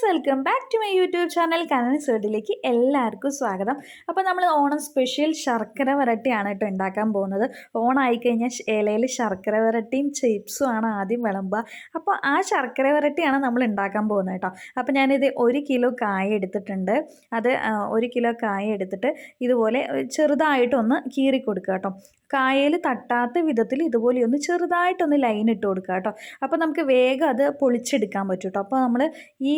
Guys welcome back to my YouTube channel. കനൻ സേഡിലേക്ക് എല്ലാവർക്കും സ്വാഗതം. അപ്പോൾ നമ്മൾ ഓണം സ്പെഷ്യൽ ശർക്കര വരട്ടിയാണ് കേട്ടോ ഉണ്ടാക്കാൻ പോകുന്നത്. ഓണമായി കഴിഞ്ഞാൽ ഇലയിൽ ശർക്കര വരട്ടിയും ചിപ്സും ആണ് ആദ്യം വിളമ്പുക. അപ്പോൾ ആ ശർക്കര വരട്ടിയാണ് നമ്മൾ ഉണ്ടാക്കാൻ പോകുന്നത് കേട്ടോ. അപ്പോൾ ഞാനിത് ഒരു കിലോ കായ എടുത്തിട്ടുണ്ട്. അത് ഒരു കിലോ കായ എടുത്തിട്ട് ഇതുപോലെ ചെറുതായിട്ടൊന്ന് കീറി കൊടുക്കുക കേട്ടോ. കായയിൽ തട്ടാത്ത വിധത്തിൽ ഇതുപോലെ ഒന്ന് ചെറുതായിട്ടൊന്ന് ലൈൻ ഇട്ട് കൊടുക്കുക കേട്ടോ. അപ്പോൾ നമുക്ക് വേഗം അത് പൊളിച്ചെടുക്കാൻ പറ്റും കേട്ടോ. അപ്പോൾ നമ്മൾ ഈ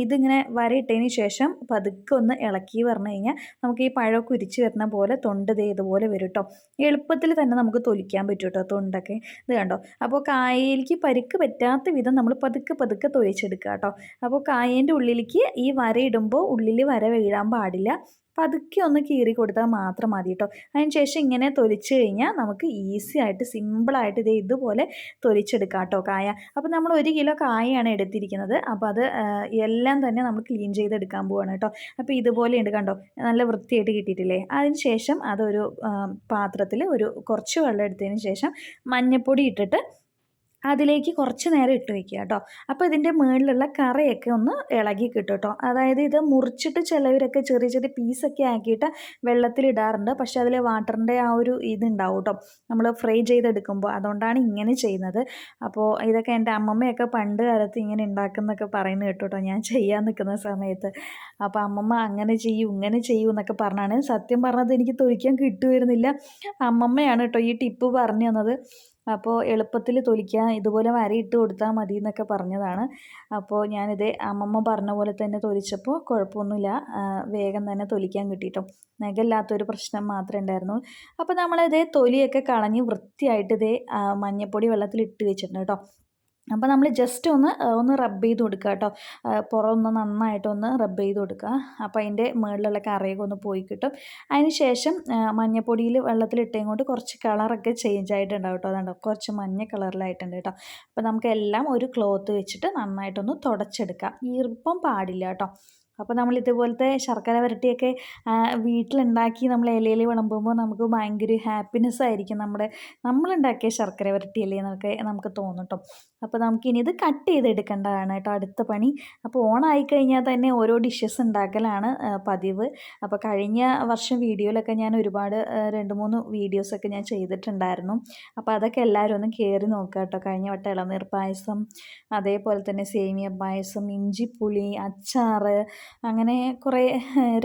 ഇതിങ്ങനെ വരയിട്ടതിന് ശേഷം പതുക്കെ ഒന്ന് ഇളക്കി പറഞ്ഞു കഴിഞ്ഞാൽ നമുക്ക് ഈ പഴമൊക്കെ ഉരിച്ച് വരുന്ന പോലെ തൊണ്ട് ദേ ഇതുപോലെ വരും കേട്ടോ എളുപ്പത്തിൽ തന്നെ നമുക്ക് തൊലിക്കാൻ പറ്റും കേട്ടോ തൊണ്ടൊക്കെ. ഇത് കണ്ടോ? അപ്പോൾ കായയിലേക്ക് പരിക്ക് പറ്റാത്ത വിധം നമ്മൾ പതുക്കെ പതുക്കെ തൊഴിച്ചെടുക്കുക കേട്ടോ അപ്പോൾ കായേന്റെ ഉള്ളിലേക്ക് ഈ വര ഇടുമ്പോൾ ഉള്ളിൽ വര വീഴാൻ പാടില്ല. പതുക്കെ ഒന്ന് കീറി കൊടുത്താൽ മാത്രം മതി കേട്ടോ അതിന് ശേഷം ഇങ്ങനെ തൊലിച്ച് കഴിഞ്ഞാൽ നമുക്ക് ഈസി ആയിട്ട് സിമ്പിളായിട്ട് ഇത് ഇതുപോലെ തൊലിച്ചെടുക്കാം കേട്ടോ കായ. അപ്പോൾ നമ്മൾ ഒരു കിലോ കായയാണ് എടുത്തിരിക്കുന്നത്. അപ്പോൾ അത് എല്ലാം തന്നെ നമ്മൾ ക്ലീൻ ചെയ്തെടുക്കാൻ പോവാണ് കേട്ടോ അപ്പോൾ ഇതുപോലെ ഉണ്ട് കണ്ടോ? നല്ല വൃത്തിയായിട്ട് കിട്ടിയിട്ടില്ലേ? അതിന് ശേഷം അതൊരു പാത്രത്തിൽ ഒരു കുറച്ച് വെള്ളം എടുത്തതിന് ശേഷം മഞ്ഞൾപ്പൊടി ഇട്ടിട്ട് അതിലേക്ക് കുറച്ച് നേരം ഇട്ട് വെക്കുക കേട്ടോ. അപ്പോൾ ഇതിന്റെ മുകളിലുള്ള കറയൊക്കെ ഒന്ന് ഇളകി കിട്ടും കേട്ടോ. അതായത് ഇത് മുറിച്ചിട്ട് ചിലവരൊക്കെ ചെറിയ ചെറിയ പീസൊക്കെ ആക്കിയിട്ട് വെള്ളത്തിലിടാറുണ്ട് പക്ഷേ അതിൽ വാട്ടറിന്റെ ആ ഒരു ഇതുണ്ടാവും കേട്ടോ. നമ്മൾ ഫ്രൈ ചെയ്തെടുക്കുമ്പോൾ അതുകൊണ്ടാണ് ഇങ്ങനെ ചെയ്യുന്നത്. അപ്പോൾ ഇതൊക്കെ എന്റെ അമ്മമ്മയൊക്കെ പണ്ട് കാലത്ത് ഇങ്ങനെ ഉണ്ടാക്കുന്നൊക്കെ പറയുന്നത് കേട്ടോ ഞാൻ ചെയ്യാൻ നിൽക്കുന്ന സമയത്ത്. അപ്പോൾ അമ്മമ്മ അങ്ങനെ ചെയ്യൂ ഇങ്ങനെ ചെയ്യൂ എന്നൊക്കെ പറഞ്ഞാണ്. സത്യം പറഞ്ഞത് എനിക്ക് തൊലിക്കാൻ കിട്ടുമായിരുന്നില്ല അമ്മമ്മയാണ് കേട്ടോ ഈ ടിപ്പ് പറഞ്ഞു തന്നത്. അപ്പോൾ എളുപ്പത്തിൽ തൊലിക്കാൻ ഇതുപോലെ വരയിട്ട് കൊടുത്താൽ മതി എന്നൊക്കെ പറഞ്ഞതാണ്. അപ്പോൾ ഞാനിത് അമ്മമ്മ പറഞ്ഞ പോലെ തന്നെ തൊലിച്ചപ്പോൾ കുഴപ്പമൊന്നുമില്ല. വേഗം തന്നെ തൊലിക്കാൻ കിട്ടിയിട്ടോ. നഖമില്ലാത്തൊരു പ്രശ്നം മാത്രമേ ഉണ്ടായിരുന്നു അപ്പോൾ നമ്മളിതേ തൊലിയൊക്കെ കളഞ്ഞ് വൃത്തിയായിട്ട് ഇതേ മഞ്ഞപ്പൊടി വെള്ളത്തിൽ ഇട്ട് വെച്ചിട്ടുണ്ട് കേട്ടോ. അപ്പോൾ നമ്മൾ ജസ്റ്റ് ഒന്ന് ഒന്ന് റബ്ബ് ചെയ്ത് കൊടുക്കുക കേട്ടോ. പുറമൊന്ന് നന്നായിട്ടൊന്ന് റബ്ബ് ചെയ്ത് കൊടുക്കുക. അപ്പോൾ അതിന്റെ മുകളിലുള്ള കറിയൊക്കെ ഒന്ന് പോയി കിട്ടും. അതിന് ശേഷം മഞ്ഞപ്പൊടിയിൽ വെള്ളത്തിലിട്ടേം കൊണ്ട് കുറച്ച് കളറൊക്കെ ചേഞ്ച് ആയിട്ടുണ്ടാവും കേട്ടോ. അതുകൊണ്ട് കുറച്ച് മഞ്ഞ കളറിലായിട്ടുണ്ട് കേട്ടോ. അപ്പോൾ നമുക്കെല്ലാം ഒരു ക്ലോത്ത് വെച്ചിട്ട് നന്നായിട്ടൊന്ന് തുടച്ചെടുക്കാം. ഈർപ്പം പാടില്ല കേട്ടോ. അപ്പോൾ നമ്മൾ ഇതുപോലത്തെ ശർക്കര വരട്ടിയൊക്കെ വീട്ടിലുണ്ടാക്കി നമ്മൾ ഇലയിൽ വിളമ്പുമ്പോൾ നമുക്ക് ഭയങ്കര ഹാപ്പിനെസ് ആയിരിക്കും നമ്മുടെ നമ്മളുണ്ടാക്കിയ ശർക്കര വരട്ടിയല്ലേ എന്നൊക്കെ നമുക്ക് തോന്നും കേട്ടോ അപ്പോൾ നമുക്കിനി ഇത് കട്ട് ചെയ്തെടുക്കേണ്ടതാണ് കേട്ടോ അടുത്ത പണി. അപ്പോൾ ഓണായി കഴിഞ്ഞാൽ തന്നെ ഓരോ ഡിഷസ് ഉണ്ടാക്കലാണ് പതിവ്. അപ്പോൾ കഴിഞ്ഞ വർഷം വീഡിയോയിലൊക്കെ ഞാൻ ഒരുപാട് രണ്ട് മൂന്ന് വീഡിയോസൊക്കെ ഞാൻ ചെയ്തിട്ടുണ്ടായിരുന്നു. അപ്പോൾ അതൊക്കെ എല്ലാവരും ഒന്ന് കയറി നോക്കുക കേട്ടോ കഴിഞ്ഞ വട്ടം ഇളനീർ പായസം അതേപോലെ തന്നെ സേമിയ പായസം ഇഞ്ചിപ്പുളി അച്ചാറ് അങ്ങനെ കുറേ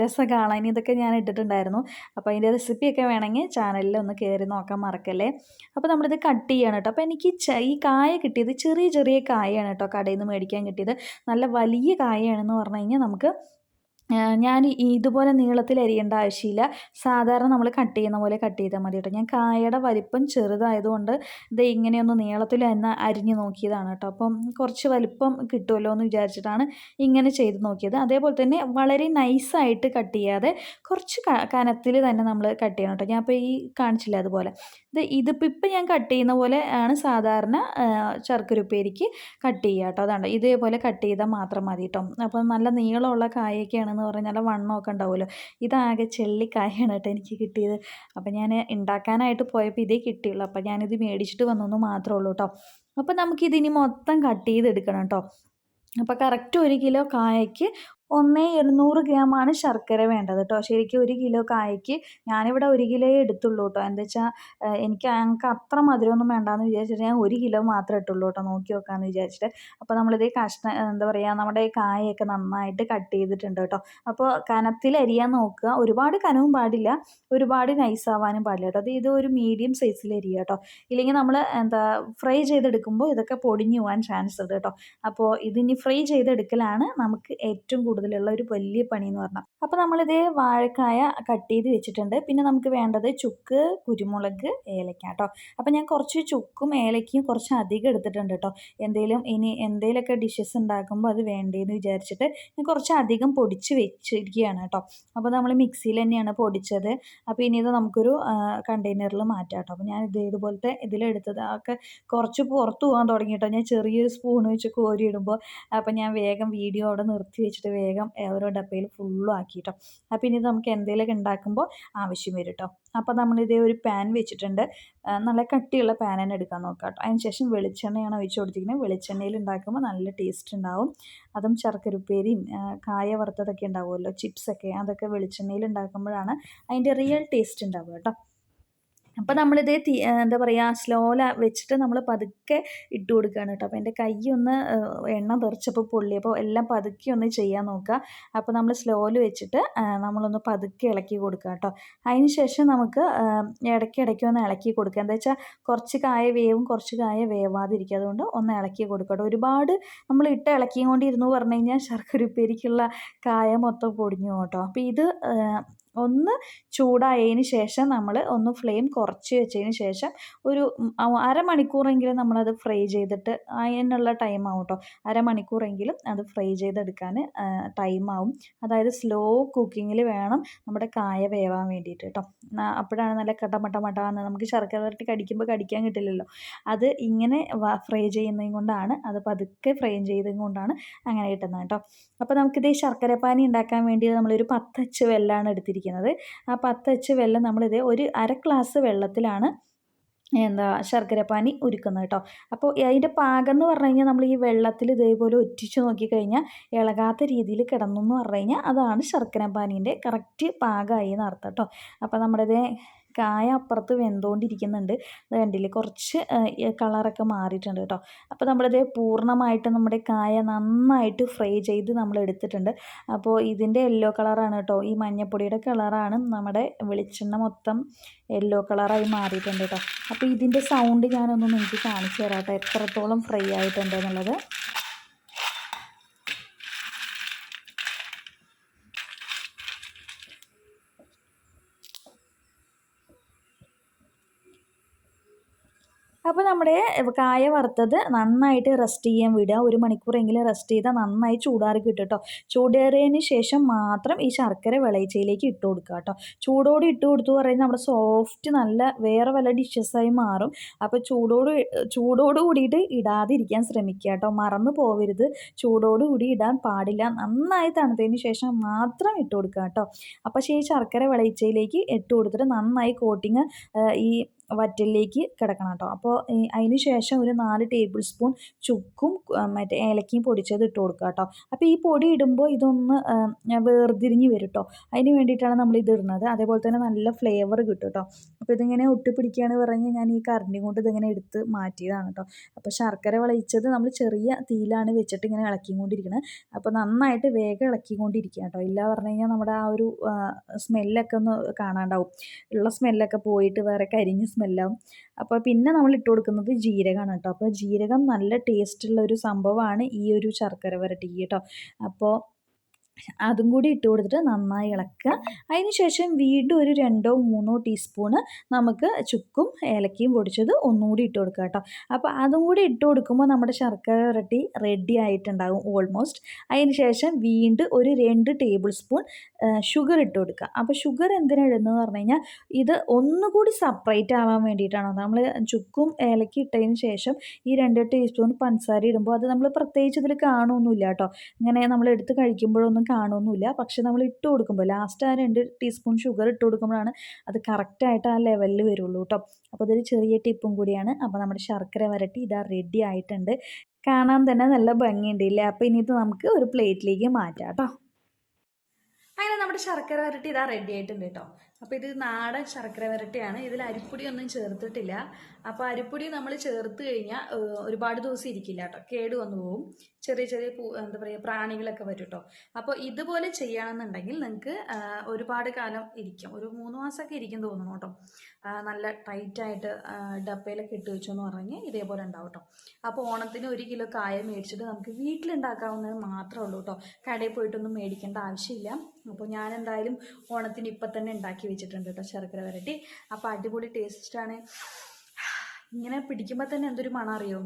രസകാളനി ഇതൊക്കെ ഞാൻ ഇട്ടിട്ടുണ്ടായിരുന്നു. അപ്പോൾ അതിന്റെ റെസിപ്പിയൊക്കെ വേണമെങ്കിൽ ചാനലിൽ ഒന്ന് കയറി നോക്കാൻ മറക്കല്ലേ? അപ്പോൾ നമ്മളിത് കട്ട് ചെയ്യണം കേട്ടോ. അപ്പോൾ എനിക്ക് ഈ കായ കിട്ടിയത് ചെറിയ ചെറിയ കായയാണ് കേട്ടോ കടയിൽ നിന്ന് മേടിക്കാൻ കിട്ടിയത്. നല്ല വലിയ കായയാണെന്ന് പറഞ്ഞു കഴിഞ്ഞാൽ നമുക്ക് ഞാൻ ഇതുപോലെ നീളത്തിൽ അരിയേണ്ട ആവശ്യമില്ല. സാധാരണ നമ്മൾ കട്ട് ചെയ്യുന്ന പോലെ കട്ട് ചെയ്താൽ മതി കേട്ടോ. ഞാൻ കായയുടെ വലിപ്പം ചെറുതായതുകൊണ്ട് ഇത് ഇങ്ങനെയൊന്ന് നീളത്തിൽ തന്നെ അരിഞ്ഞ് നോക്കിയതാണ് കേട്ടോ. അപ്പം കുറച്ച് വലിപ്പം കിട്ടുമല്ലോ എന്ന് വിചാരിച്ചിട്ടാണ് ഇങ്ങനെ ചെയ്ത് നോക്കിയത്. അതേപോലെ തന്നെ വളരെ നൈസായിട്ട് കട്ട് ചെയ്യാതെ കുറച്ച് കനത്തിൽ തന്നെ നമ്മൾ കട്ട് ചെയ്യണം കേട്ടോ. ഞാൻ ഇപ്പോൾ ഈ കാണിച്ചില്ല അതുപോലെ. ഇത് ഇതിപ്പോൾ ഇപ്പം ഞാൻ കട്ട് ചെയ്യുന്ന പോലെ ആണ് സാധാരണ ആ, ശർക്കര ഉപ്പേരിക്ക് കട്ട് ചെയ്യുക കേട്ടോ. അതാണ് ഇതേപോലെ കട്ട് ചെയ്താൽ മാത്രം മതി കേട്ടോ. അപ്പം നല്ല നീളമുള്ള കായൊക്കെയാണെന്ന് പറഞ്ഞാൽ വണ്ണമൊക്കെ ഉണ്ടാവുമല്ലോ. ഇതാകെ ചെള്ളിക്കായാണ് കേട്ടോ എനിക്ക് കിട്ടിയത്. അപ്പം ഞാൻ ഉണ്ടാക്കാനായിട്ട് പോയപ്പോൾ ഇതേ കിട്ടിയുള്ളൂ. അപ്പം ഞാനിത് മേടിച്ചിട്ട് വന്നെന്ന് മാത്രമേ ഉള്ളൂ കേട്ടോ. അപ്പം നമുക്കിതിനി മൊത്തം കട്ട് ചെയ്തെടുക്കണം കേട്ടോ. അപ്പോൾ കറക്റ്റ് ഒരു കിലോ കായയ്ക്ക് ഒന്നേ ഇരുന്നൂറ് ഗ്രാമാണ് ശർക്കര വേണ്ടത് കേട്ടോ ശരിക്കും ഒരു കിലോ കായ്ക്ക് ഞാനിവിടെ ഒരു കിലോയെ എടുത്തുള്ളൂ കേട്ടോ എന്താ വെച്ചാൽ എനിക്ക് ഞങ്ങൾക്ക് അത്ര മധുരമൊന്നും വേണ്ടാന്ന് വിചാരിച്ചിട്ട് ഞാൻ ഒരു കിലോ മാത്രമേ ഇട്ടുള്ളൂ കേട്ടോ നോക്കി നോക്കാമെന്ന് വിചാരിച്ചിട്ട്. അപ്പോൾ നമ്മളിതേ കഷ്ണ എന്താ പറയുക നമ്മുടെ കായൊക്കെ നന്നായിട്ട് കട്ട് ചെയ്തിട്ടുണ്ട് കേട്ടോ അപ്പോൾ കനത്തിൽ അരിയാൻ നോക്കുക. ഒരുപാട് കനവും പാടില്ല. ഒരുപാട് നൈസാവാനും പാടില്ല കേട്ടോ അത് ഇത് ഒരു മീഡിയം സൈസിൽ അരിയുക കേട്ടോ ഇല്ലെങ്കിൽ നമ്മൾ എന്താ ഫ്രൈ ചെയ്തെടുക്കുമ്പോൾ ഇതൊക്കെ പൊടിഞ്ഞു പോകാൻ ചാൻസ് ഉണ്ട് കേട്ടോ അപ്പോൾ ഇതിനി ഫ്രൈ ചെയ്തെടുക്കലാണ് നമുക്ക് ഏറ്റവും കൂടുതലുള്ള ഒരു വലിയ പണി എന്ന് പറഞ്ഞാൽ അപ്പോൾ നമ്മളിത് വാഴക്കായ കട്ട് ചെയ്ത് വെച്ചിട്ടുണ്ട്. പിന്നെ നമുക്ക് വേണ്ടത് ചുക്ക് കുരുമുളക് ഏലക്ക കേട്ടോ. അപ്പോൾ ഞാൻ കുറച്ച് ചുക്കും ഏലക്കയും കുറച്ച് അധികം എടുത്തിട്ടുണ്ട് കേട്ടോ. എന്തെങ്കിലും ഇനി എന്തെങ്കിലുമൊക്കെ ഡിഷസ് ഉണ്ടാക്കുമ്പോൾ അത് വേണ്ടേന്ന് വിചാരിച്ചിട്ട് ഞാൻ കുറച്ച് അധികം പൊടിച്ച് വെച്ചിരിക്കുകയാണ് കേട്ടോ. അപ്പോൾ നമ്മൾ മിക്സിയിൽ തന്നെയാണ് പൊടിച്ചത്. അപ്പോൾ ഇനി ഇത് നമുക്കൊരു കണ്ടെയ്നറിൽ മാറ്റാം കേട്ടോ. അപ്പോൾ ഞാൻ ഇത് ഇതുപോലത്തെ ഇതിലെടുത്തത്. ഒക്കെ കുറച്ച് പുറത്ത് പോകാൻ തുടങ്ങി കേട്ടോ. ഞാൻ ചെറിയൊരു സ്പൂൺ വെച്ച് കോരിയിടുമ്പോൾ അപ്പോൾ ഞാൻ വേഗം വീഡിയോ അവിടെ നിർത്തി വെച്ചിട്ട് വേഗം ഓരോ ഡപ്പയിൽ ഫുള്ളും ആക്കി ബാക്കി കേട്ടോ അപ്പോൾ ഇനി നമുക്ക് എന്തെങ്കിലുമൊക്കെ ഉണ്ടാക്കുമ്പോൾ ആവശ്യം വരും കേട്ടോ അപ്പോൾ നമ്മളിതേ ഒരു പാൻ വെച്ചിട്ടുണ്ട്. നല്ല കട്ടിയുള്ള പാൻ തന്നെ എടുക്കാൻ നോക്കാം കേട്ടോ അതിന് ശേഷം വെളിച്ചെണ്ണയാണ് ഒഴിച്ച് കൊടുത്തിരിക്കുന്നത്. വെളിച്ചെണ്ണയിൽ ഉണ്ടാക്കുമ്പോൾ നല്ല ടേസ്റ്റ് ഉണ്ടാവും അതും ശർക്കരപ്പേരിയും ആ, കായ വറുത്തതൊക്കെ ഉണ്ടാവുമല്ലോ ചിപ്സൊക്കെ അതൊക്കെ വെളിച്ചെണ്ണയിൽ ഉണ്ടാക്കുമ്പോഴാണ് അതിന്റെ റിയൽ ടേസ്റ്റ് ഉണ്ടാവുക കേട്ടോ അപ്പോൾ നമ്മളിത് എന്താ പറയുക സ്ലോല വെച്ചിട്ട് നമ്മൾ പതുക്കെ ഇട്ട് കൊടുക്കുകയാണ് കേട്ടോ. അപ്പോൾ എന്റെ കൈ ഒന്ന് എണ്ണ തെറിച്ചപ്പോൾ പൊള്ളിയപ്പോൾ എല്ലാം പതുക്കെ ഒന്ന് ചെയ്യാൻ നോക്കുക അപ്പോൾ നമ്മൾ സ്ലോയിൽ വെച്ചിട്ട് നമ്മളൊന്ന് പതുക്കെ ഇളക്കി കൊടുക്കുക കേട്ടോ. അതിന് ശേഷം നമുക്ക് ഇടയ്ക്ക് ഇടയ്ക്ക് ഒന്ന് ഇളക്കി കൊടുക്കുക എന്താ വെച്ചാൽ കുറച്ച് കായ വേവും കുറച്ച് കായ വേവാതിരിക്കുക അതുകൊണ്ട് ഒന്ന് ഇളക്കി കൊടുക്കുക ഒരുപാട് നമ്മൾ ഇട്ട് ഇളക്കിയും കൊണ്ടിരുന്നു പറഞ്ഞു കഴിഞ്ഞാൽ ശർക്കര ഉപ്പേരിക്കുള്ള കായ മൊത്തം പൊടിഞ്ഞു കേട്ടോ. അപ്പോൾ ഇത് ഒന്ന് ചൂടായതിന് ശേഷം നമ്മൾ ഒന്ന് ഫ്ലെയിം കുറച്ച് വെച്ചതിന് ശേഷം ഒരു അരമണിക്കൂറെങ്കിലും നമ്മളത് ഫ്രൈ ചെയ്തിട്ട് അതിനുള്ള ടൈം ആവും കേട്ടോ അരമണിക്കൂറെങ്കിലും അത് ഫ്രൈ ചെയ്തെടുക്കാൻ ടൈം ആവും. അതായത് സ്ലോ കുക്കിങ്ങിൽ വേണം നമ്മുടെ കായ വേവാൻ വേണ്ടിയിട്ട് കേട്ടോ അപ്പോഴാണ് നല്ല കട്ടമട്ട മട്ടാന്ന് നമുക്ക് ശർക്കര വരട്ടി കടിക്കുമ്പോൾ കടിക്കാൻ കിട്ടില്ലല്ലോ. അത് ഇങ്ങനെ ഫ്രൈ ചെയ്യുന്നതും കൊണ്ടാണ് അത് പതുക്കെ ഫ്രൈ ചെയ്തത് കൊണ്ടാണ് അങ്ങനെ കിട്ടുന്നത് കേട്ടോ അപ്പോൾ നമുക്കിത് ശർക്കരപ്പാനി ഉണ്ടാക്കാൻ വേണ്ടി നമ്മളൊരു പത്തച്ച് വെല്ലാണ് എടുത്തിരിക്കുന്നത്. ആ പത്തച്ച് വെള്ളം നമ്മളിത് ഒരു അര ഗ്ലാസ് വെള്ളത്തിലാണ് എന്താ ശർക്കരപ്പാനി ഉരുക്കുന്നത് കേട്ടോ അപ്പോൾ അതിന്റെ പാകം എന്ന് പറഞ്ഞു കഴിഞ്ഞാൽ നമ്മൾ ഈ വെള്ളത്തിൽ ഇതേപോലെ ഒറ്റിച്ച് നോക്കിക്കഴിഞ്ഞാൽ ഇളകാത്ത രീതിയിൽ കിടന്നു എന്ന് പറഞ്ഞു കഴിഞ്ഞാൽ അതാണ് ശർക്കരപ്പാനീന്റെ കറക്റ്റ് പാകമായി എന്ന് അർത്ഥം കേട്ടോ അപ്പോൾ നമ്മുടെ ഇത് കായ അപ്പുറത്ത് വെന്തുകൊണ്ടിരിക്കുന്നുണ്ട് അത് കണ്ടില്ലേ? കുറച്ച് കളറൊക്കെ മാറിയിട്ടുണ്ട് കേട്ടോ. അപ്പോൾ നമ്മളിത് പൂർണമായിട്ട് നമ്മുടെ കായ നന്നായിട്ട് ഫ്രൈ ചെയ്ത് നമ്മൾ എടുത്തിട്ടുണ്ട് അപ്പോൾ ഇതിന്റെ യെല്ലോ കളറാണ് കേട്ടോ. ഈ മഞ്ഞപ്പൊടിയുടെ കളറാണ് നമ്മുടെ വെളിച്ചെണ്ണ മൊത്തം യെല്ലോ കളറായി മാറിയിട്ടുണ്ട് കേട്ടോ. അപ്പോൾ ഇതിന്റെ സൗണ്ട് ഞാനൊന്ന് നിങ്ങൾക്ക് കാണിച്ചു തരാം കേട്ടോ. എത്രത്തോളം ഫ്രൈ ആയിട്ടുണ്ട് എന്നുള്ളത് അപ്പോൾ നമ്മുടെ കായ വറുത്തത് നന്നായിട്ട് റെസ്റ്റ് ചെയ്യാൻ വിടുക. ഒരു മണിക്കൂറെങ്കിലും റെസ്റ്റ് ചെയ്താൽ നന്നായി ചൂടാറി കിട്ടും കേട്ടോ. ചൂടേറിയതിന് ശേഷം മാത്രം ഈ ശർക്കര വിളയിച്ചയിലേക്ക് ഇട്ട് കൊടുക്കുക കേട്ടോ. ചൂടോടെ ഇട്ട് കൊടുത്തു പറയുന്നത് നമ്മുടെ സോഫ്റ്റ് നല്ല വേറെ വല്ല ഡിഷസായി മാറും. അപ്പോൾ ചൂടോട് ചൂടോട് കൂടിയിട്ട് ഇടാതിരിക്കാൻ ശ്രമിക്കുക കേട്ടോ. മറന്നു പോവരുത്. ചൂടോട് കൂടി ഇടാൻ പാടില്ല. നന്നായി തണുത്തതിന് ശേഷം മാത്രം ഇട്ട് കൊടുക്കുക കേട്ടോ. അപ്പോൾ ഈ ശർക്കര വിളയിച്ചയിലേക്ക് ഇട്ട് കൊടുത്തിട്ട് നന്നായി കോട്ടിങ് ഈ വറ്റലിലേക്ക് കിടക്കണം കേട്ടോ. അപ്പോൾ അതിന് ശേഷം ഒരു നാല് ടേബിൾ സ്പൂൺ ചുക്കും മറ്റേ ഏലക്കയും പൊടിച്ചത് ഇട്ട് കൊടുക്കുക കേട്ടോ. അപ്പോൾ ഈ പൊടി ഇടുമ്പോൾ ഇതൊന്ന് വേർതിരിഞ്ഞ് വരും കേട്ടോ. അതിന് വേണ്ടിയിട്ടാണ് നമ്മൾ ഇത് ഇടുന്നത്. അതേപോലെ തന്നെ നല്ല ഫ്ലേവർ കിട്ടും കേട്ടോ. അപ്പോൾ ഇതിങ്ങനെ ഒട്ടിപ്പിടിക്കുകയാണ് പറഞ്ഞ് ഞാൻ ഈ കറണ്ടി കൊണ്ട് ഇതിങ്ങനെ എടുത്ത് മാറ്റിയതാണ് കേട്ടോ. അപ്പോൾ ശർക്കര വിളയിച്ചത് നമ്മൾ ചെറിയ തീയിലാണ് വെച്ചിട്ട് ഇങ്ങനെ ഇളക്കിക്കൊണ്ടിരിക്കുന്നത് അപ്പോൾ നന്നായിട്ട് വേഗം ഇളക്കിക്കൊണ്ടിരിക്കുക കേട്ടോ. ഇല്ല പറഞ്ഞു കഴിഞ്ഞാൽ നമ്മുടെ ആ ഒരു സ്മെല്ലൊക്കെ ഒന്ന് കാണാണ്ടാവും. ഉള്ള സ്മെല്ലൊക്കെ പോയിട്ട് വേറെ കരിഞ്ഞ സ്മെല്ലാവും അപ്പോൾ പിന്നെ നമ്മൾ ഇട്ട് കൊടുക്കുന്നത് ജീരകമാണ് കേട്ടോ. അപ്പോൾ ജീരകം നല്ല ടേസ്റ്റുള്ള ഒരു സംഭവമാണ് ഈ ഒരു ശർക്കര വരട്ടി കേട്ടോ. അപ്പോൾ അതും കൂടി ഇട്ട് കൊടുത്തിട്ട് നന്നായി ഇളക്കുക. അതിന് ശേഷം വീണ്ടും ഒരു രണ്ടോ മൂന്നോ ടീസ്പൂണ് നമുക്ക് ചുക്കും ഏലക്കയും പൊടിച്ചത് ഒന്നുകൂടി ഇട്ട് കൊടുക്കുക കേട്ടോ. അപ്പോൾ അതും കൂടി ഇട്ട് കൊടുക്കുമ്പോൾ നമ്മുടെ ശർക്കര വരട്ടി റെഡി ആയിട്ടുണ്ടാകും ഓൾമോസ്റ്റ് അതിന് ശേഷം വീണ്ടും ഒരു രണ്ട് ടേബിൾ സ്പൂൺ ഷുഗർ ഇട്ട് കൊടുക്കുക. അപ്പോൾ ഷുഗർ എന്തിനാണ് ഇടുന്നതെന്ന് പറഞ്ഞു കഴിഞ്ഞാൽ ഇത് ഒന്നുകൂടി സെപ്പറേറ്റ് ആവാൻ വേണ്ടിയിട്ടാണ്. നമ്മൾ ചുക്കും ഏലക്കി ഇട്ടതിന് ശേഷം ഈ രണ്ട് ടീസ്പൂൺ പഞ്ചസാര ഇടുമ്പോൾ അത് നമ്മൾ പ്രത്യേകിച്ച് ഇതിൽ കാണുമൊന്നുമില്ല കേട്ടോ. ഇങ്ങനെ നമ്മൾ എടുത്ത് കഴിക്കുമ്പോഴൊന്നും കാണുമൊന്നുമില്ല പക്ഷെ നമ്മൾ ഇട്ട് കൊടുക്കുമ്പോൾ ലാസ്റ്റ് ആ രണ്ട് ടീസ്പൂൺ ഷുഗർ ഇട്ട് കൊടുക്കുമ്പോഴാണ് അത് കറക്റ്റായിട്ട് ആ ലെവലിൽ വരുള്ളൂ കേട്ടോ അപ്പോൾ ഇതൊരു ചെറിയ ടിപ്പും കൂടിയാണ്. അപ്പോൾ നമ്മുടെ ശർക്കര വരട്ടി ഇതാ റെഡി ആയിട്ടുണ്ട്. കാണാൻ തന്നെ നല്ല ഭംഗിയുണ്ട് ഇല്ലേ? അപ്പോൾ ഇനി ഇത് നമുക്ക് ഒരു പ്ലേറ്റിലേക്ക് മാറ്റാം കേട്ടോ അങ്ങനെ നമ്മുടെ ശർക്കര വരട്ടി ഇതാ റെഡി ആയിട്ടുണ്ട് കേട്ടോ അപ്പോൾ ഇത് നാടൻ ശർക്കര വരട്ടിയാണ്. ഇതിൽ അരിപ്പൊടി ഒന്നും ചേർത്തിട്ടില്ല. അപ്പോൾ അരിപ്പൊടി നമ്മൾ ചേർത്ത് കഴിഞ്ഞാൽ ഒരുപാട് ദിവസം ഇരിക്കില്ല കേട്ടോ. കേട് വന്നു പോകും ചെറിയ ചെറിയ എന്താ പറയുക പ്രാണികളൊക്കെ വരും കേട്ടോ. അപ്പോൾ ഇതുപോലെ ചെയ്യണമെന്നുണ്ടെങ്കിൽ നിങ്ങൾക്ക് ഒരുപാട് കാലം ഇരിക്കും. ഒരു മൂന്ന് മാസമൊക്കെ ഇരിക്കും തോന്നുന്നു കേട്ടോ. നല്ല ടൈറ്റായിട്ട് ഡപ്പയിലൊക്കെ ഇട്ട് വെച്ചു എന്ന് പറഞ്ഞ് ഇതേപോലെ ഉണ്ടാവും കേട്ടോ. അപ്പോൾ ഓണത്തിന് ഒരു കിലോ കായ മേടിച്ചിട്ട് നമുക്ക് വീട്ടിലുണ്ടാക്കാവുന്നത് മാത്രമേ ഉള്ളൂ കേട്ടോ. കടയിൽ പോയിട്ടൊന്നും മേടിക്കേണ്ട ആവശ്യമില്ല. അപ്പോൾ ഞാൻ എന്തായാലും ഓണത്തിന് ഇപ്പം തന്നെ ഉണ്ടാക്കി വെച്ചിട്ടുണ്ട് കേട്ടോ ശർക്കര വരട്ടി. അപ്പോൾ അടിപൊളി ടേസ്റ്റാണ് ഇങ്ങനെ പിടിക്കുമ്പോൾ തന്നെ എന്തൊരു മണം അറിയോ?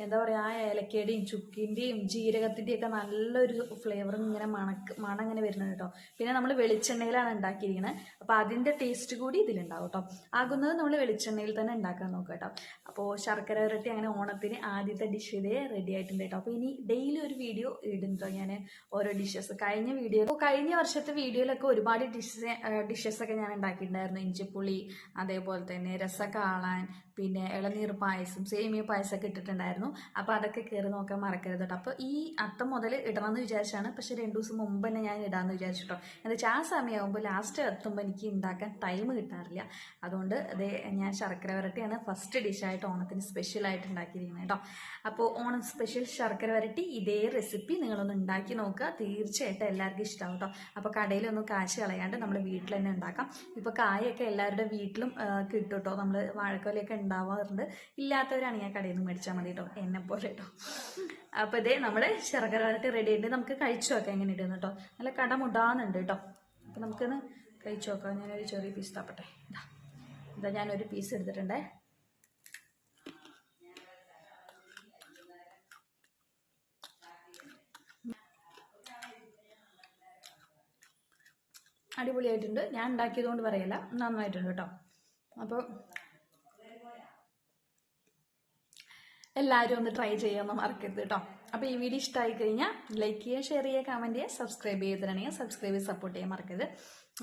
എന്താ പറയുക ആ ഏലക്കയുടെയും ചുക്കിന്റെയും ജീരകത്തിന്റെയും ഒക്കെ നല്ലൊരു ഫ്ലേവറും ഇങ്ങനെ മണക്ക് മണം ഇങ്ങനെ വരുന്നുണ്ട് കേട്ടോ പിന്നെ നമ്മൾ വെളിച്ചെണ്ണയിലാണ് ഉണ്ടാക്കിയിരിക്കുന്നത് അപ്പോൾ അതിന്റെ ടേസ്റ്റ് കൂടി ഇതിലുണ്ടാവും കേട്ടോ ആകുന്നത് നമ്മൾ വെളിച്ചെണ്ണയിൽ തന്നെ ഉണ്ടാക്കാൻ നോക്കുക കേട്ടോ അപ്പോൾ ശർക്കര വരട്ടി അങ്ങനെ ഓണത്തിന് ആദ്യത്തെ ഡിഷ് ഇതേ റെഡി ആയിട്ടുണ്ട് കേട്ടോ അപ്പോൾ ഇനി ഡെയിലി ഒരു വീഡിയോ ഇടുന്നുണ്ടോ ഞാൻ ഓരോ ഡിഷസ് കഴിഞ്ഞ വീഡിയോ കഴിഞ്ഞ വർഷത്തെ വീഡിയോയിലൊക്കെ ഒരുപാട് ഡിഷസ് ഡിഷസ് ഒക്കെ ഞാൻ ഉണ്ടാക്കിയിട്ടുണ്ടായിരുന്നു. ഇഞ്ചിപ്പുളി അതേപോലെ തന്നെ രസക്കാളാൻ പിന്നെ ഇളനീർ പായസം സേമിയ പായസമൊക്കെ ഇട്ടിട്ടുണ്ടായിരുന്നു. അപ്പോൾ അതൊക്കെ കയറി നോക്കാൻ മറക്കരുത് കേട്ടോ അപ്പോൾ ഈ അത്തം മുതൽ ഇടണമെന്ന് വിചാരിച്ചാണ്. പക്ഷെ രണ്ട് ദിവസം മുമ്പ് തന്നെ ഞാൻ ഇടാമെന്ന് വിചാരിച്ചു കേട്ടോ എന്താ വെച്ചാൽ ആ സമയമാകുമ്പോൾ ലാസ്റ്റ് എത്തുമ്പോൾ എനിക്ക് ഉണ്ടാക്കാൻ ടൈം കിട്ടാറില്ല. അതുകൊണ്ട് അതേ ഞാൻ ശർക്കര വരട്ടിയാണ് ഫസ്റ്റ് ഡിഷായിട്ട് ഓണത്തിന് സ്പെഷ്യലായിട്ട് ഉണ്ടാക്കിയിരിക്കുന്നത് കേട്ടോ അപ്പോൾ ഓണം സ്പെഷ്യൽ ശർക്കര വരട്ടി ഇതേ റെസിപ്പി നിങ്ങളൊന്ന് ഉണ്ടാക്കി നോക്കുക. തീർച്ചയായിട്ടും എല്ലാവർക്കും ഇഷ്ടമാവും കേട്ടോ അപ്പോൾ കടയിലൊന്നും കാശ് കളയാണ്ട് നമ്മൾ വീട്ടിൽ തന്നെ ഉണ്ടാക്കാം ഇപ്പോൾ കായൊക്കെ എല്ലാവരുടെ വീട്ടിലും കിട്ടും കേട്ടോ നമ്മൾ വാഴക്കൊലയൊക്കെ ഉണ്ടാവാറുണ്ട് ഇല്ലാത്തവരാണ് ഞാൻ കടയിൽ നിന്ന് മേടിച്ചാൽ മതി കേട്ടോ എന്നെ പോലെ കേട്ടോ അപ്പോൾ ഇതേ നമ്മുടെ ശർക്കര വരട്ടി റെഡി ആയിട്ട് നമുക്ക് കഴിച്ചു നോക്കാം എങ്ങനെ ഇടുന്നു കേട്ടോ നല്ല കടമുടാന്നുണ്ട് കേട്ടോ അപ്പോൾ നമുക്കൊന്ന് കഴിച്ചു നോക്കാം. ഞാനൊരു ചെറിയ പീസ് തപ്പട്ടെ. ഇതാ. ഇതാ ഞാനൊരു പീസ് എടുത്തിട്ടുണ്ടേ. അടിപൊളിയായിട്ടുണ്ട്. ഞാൻ ഉണ്ടാക്കിയതുകൊണ്ട് പറയല്ല. നന്നായിട്ടുണ്ട് കേട്ടോ അപ്പോൾ എല്ലാവരും ഒന്ന് ട്രൈ ചെയ്യാമെന്ന് മറക്കരുത് കേട്ടോ അപ്പോൾ ഈ വീഡിയോ ഇഷ്ടമായി കഴിഞ്ഞാൽ ലൈക്ക് ചെയ്യുക ഷെയർ ചെയ്യുക കമന്റ് ചെയ്യുക സബ്സ്ക്രൈബ് ചെയ്തിട്ടുണ്ടെങ്കിൽ സബ്സ്ക്രൈബ് ചെയ്ത് സപ്പോർട്ട് ചെയ്യാൻ മറക്കരുത്.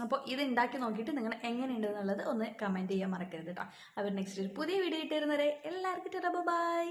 അപ്പോൾ ഇത് ഉണ്ടാക്കി നോക്കിയിട്ട് നിങ്ങൾ എങ്ങനെയുണ്ട് എന്നുള്ളത് ഒന്ന് കമന്റ് ചെയ്യാൻ മറക്കരുത് കേട്ടോ അവർ നെക്സ്റ്റ് ഒരു പുതിയ വീഡിയോ ഇട്ട് തരുന്നവരെ എല്ലാവർക്കും ബൈ